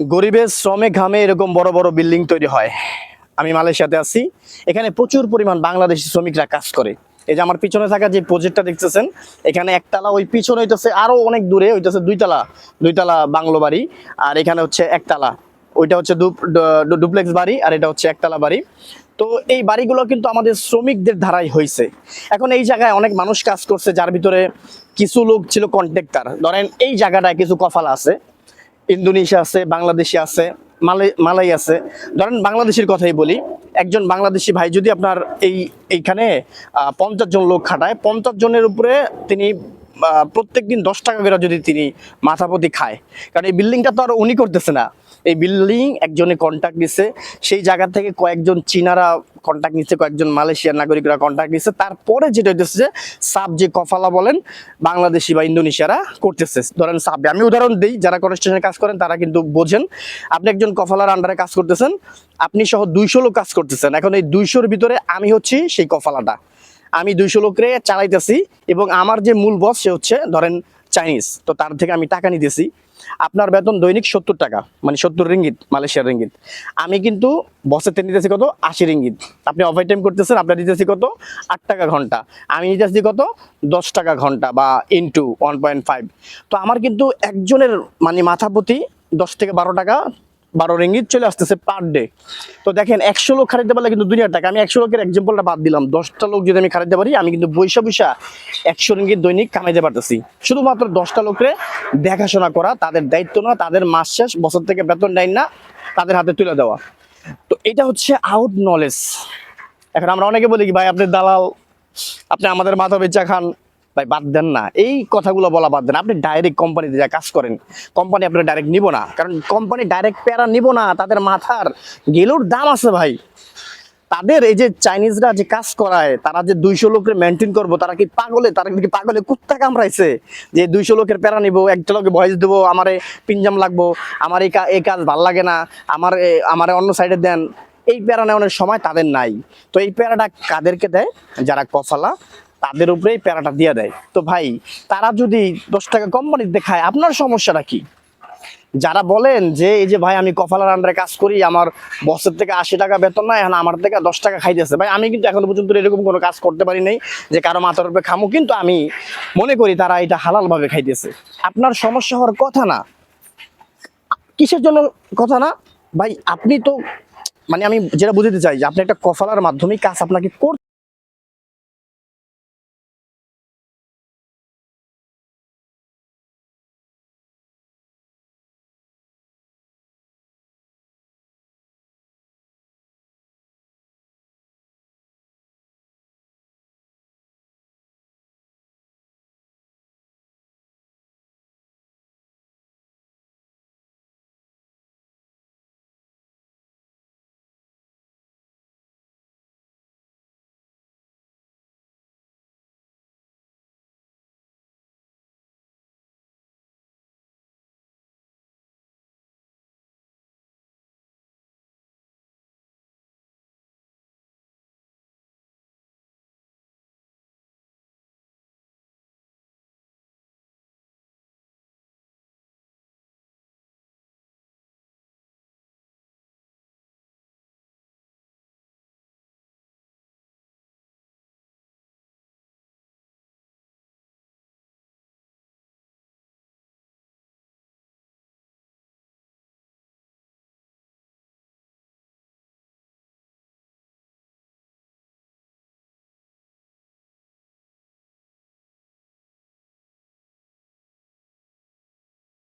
গরিবের শ্রমে ঘামে এরকম বড় বড় বিল্ডিং তৈরি হয়। আমি মালয়েশিয়াতে আছি। এখানে প্রচুর পরিমাণ বাংলাদেশি শ্রমিকরা কাজ করে। এই যে আমার পিছনে থাকা যে প্রজেক্টটা দেখতেছেন, এখানে একতলা, ওই পিছনে হইতেছে আরও অনেক দূরে, হইতেছে দুইতলা দুইতলা বাংলো বাড়ি, আর এখানে হচ্ছে একতলা। ওইটা হচ্ছে ডুপ্লেক্স বাড়ি, আর এটা হচ্ছে একতলা বাড়ি। তো এই বাড়িগুলো কিন্তু আমাদের শ্রমিকদের ধারাই হয়েছে এখন এই জায়গায় অনেক মানুষ কাজ করছে, যার ভিতরে কিছু লোক ছিল কন্ট্রাক্টর ধরেন এই জায়গাটায় কিছু কফালা আছে। ইন্দোনেশিয়া আছে, বাংলাদেশি আছে মালাই মালাই আছে। ধরেন বাংলাদেশের কথাই বলি, একজন বাংলাদেশি ভাই যদি আপনার এই, এইখানে পঞ্চাশ জন লোক খাটায়, পঞ্চাশ জনের উপরে তিনি প্রত্যেক দিন দশ টাকা করে যদি তিনি মাথাপতি খায়। কারণ এই বিল্ডিংটা তো আর উনি করতেছে না। এই বিল্ডিং একজনে কন্ট্যাক্ট নিচ্ছে সেই জায়গা থেকে কয়েকজন চীনারা কন্ট্যাক্ট নিচ্ছে কয়েকজন মালয়েশিয়ার নাগরিকরা কন্ট্যাক্ট নিচ্ছে তারপরে যেটা হইতেছে যে, সাব যে কফালা বলেন, বাংলাদেশি বা ইন্দোনেশিয়ারা করতেছে। ধরেন সাবে, আমি উদাহরণ দিই, যারা কনস্ট্রাকশনে কাজ করেন, তারা কিন্তু বোঝেন, আপনি একজন কফালার আন্ডারে কাজ করতেছেন, আপনি সহ দুইশো লোক কাজ করতেছেন। এখন এই দুইশোর ভিতরে আমি হচ্ছি সেই কফালাটা। আমি দুইশো লোকরে চালাইতেছি এবং আমার যে মূল বস সে হচ্ছে ধরেন চাইনিজ তো তার থেকে আমি টাকা নিতেছি। আপনার বেতন দৈনিক সত্তর টাকা মানে সত্তর রিঙ্গিত, মালয়েশিয়ার রিঙ্গিত। আমি কিন্তু বসে থেকে নিতেছি কত? আশি রিঙ্গিত। আপনি ওভার টাইম করতেছেন, আপনার নিতেছি কত? আট টাকা ঘণ্টা। আমি নিতেছি কত? দশ টাকা ঘণ্টা বা ইনটু ওয়ান পয়েন্ট ফাইভ তো আমার কিন্তু একজনের মানে মাথা প্রতি দশ থেকে বারো টাকা বারো রিঙ্গিত চলে আসতেছে পার ডে তো দেখেন, একশো লোক খাটাইতে পারলে কিন্তু দুনিয়ার টাকা। আমি একশো লোকের এক্সাম্পলটা বাদ দিলাম। দশটা লোক যদি আমি খাটাইতে পারি, আমি কিন্তু বৈশা বৈশা একশো রিঙ্গিত দৈনিক কামাইতে পারতেছি। শুধুমাত্র দশটা লোকরে দেখাশোনা করা, তাদের দায়িত্ব না তাদের মাস শেষ, বছর থেকে বেতন দেয় না, তাদের হাতে তুলে দেওয়া। তো এটা হচ্ছে আউট নলেজ এখন আমরা অনেকে বলি কি, ভাই, আপনি দালাল, আপনি আমাদের মাথা বেচা খান। ভাই, বাদ দেন না। এই কথাগুলো বলা বাদ দেন। আপনি ডাইরেক্ট কোম্পানিতে যা কাজ করেন কোম্পানি আপনি ডাইরেক্ট নিব না। কারণ কোম্পানি ডাইরেক্ট প্যারা নিব না, তাদের মাথার গেলুর দাম আছে ভাই। তাদের এই যে চাইনিজরা যে কাজ করায়, তারা যে দুইশো লোকের মেনটেন করব, তারা কি পাগলে? তারা কি পাগলে কুত্তা কামড়াইছে? যে দুইশো লোকের প্যারা নিব একটা লোকে ভয়েস দেবো, আমারে পিঞ্জাম লাগবো, আমার এই এই কাজ ভালো লাগে না, আমার আমারে অন্য সাইডে দেন। এই প্যারা নেওয়ার সময় তাদের নাই। তো এই প্যারাটা কাদেরকে দেয়? যারা কফালা তাদের উপরেই প্যারাটা দিয়ে দেয়। তো ভাই, তারা যদি দশ টাকা কোম্পানিতে দেখায় আপনার সমস্যাটা কি? যারা বলেন যে, এই যে ভাই, আমি কফালার আন্ডারে কাজ করি, আমার বসের থেকে আশি টাকা বেতন নাই, এখন আমার থেকে দশ টাকা খাইতেছে। ভাই, আমি কিন্তু এখনও পর্যন্ত এরকম কোনো কাজ করতে পারি নাই যে কারও মাথার উপরে খামো, কিন্তু আমি মনে করি তারা এটা হালাল ভাবে খাইতেছে। আপনার সমস্যা হওয়ার কথা না। কিসের জন্য কথা না? ভাই, আপনি তো মানে আমি যেটা বুঝতে চাই যে, আপনি একটা কফালার মাধ্যমে কাজ আপনাকে করতে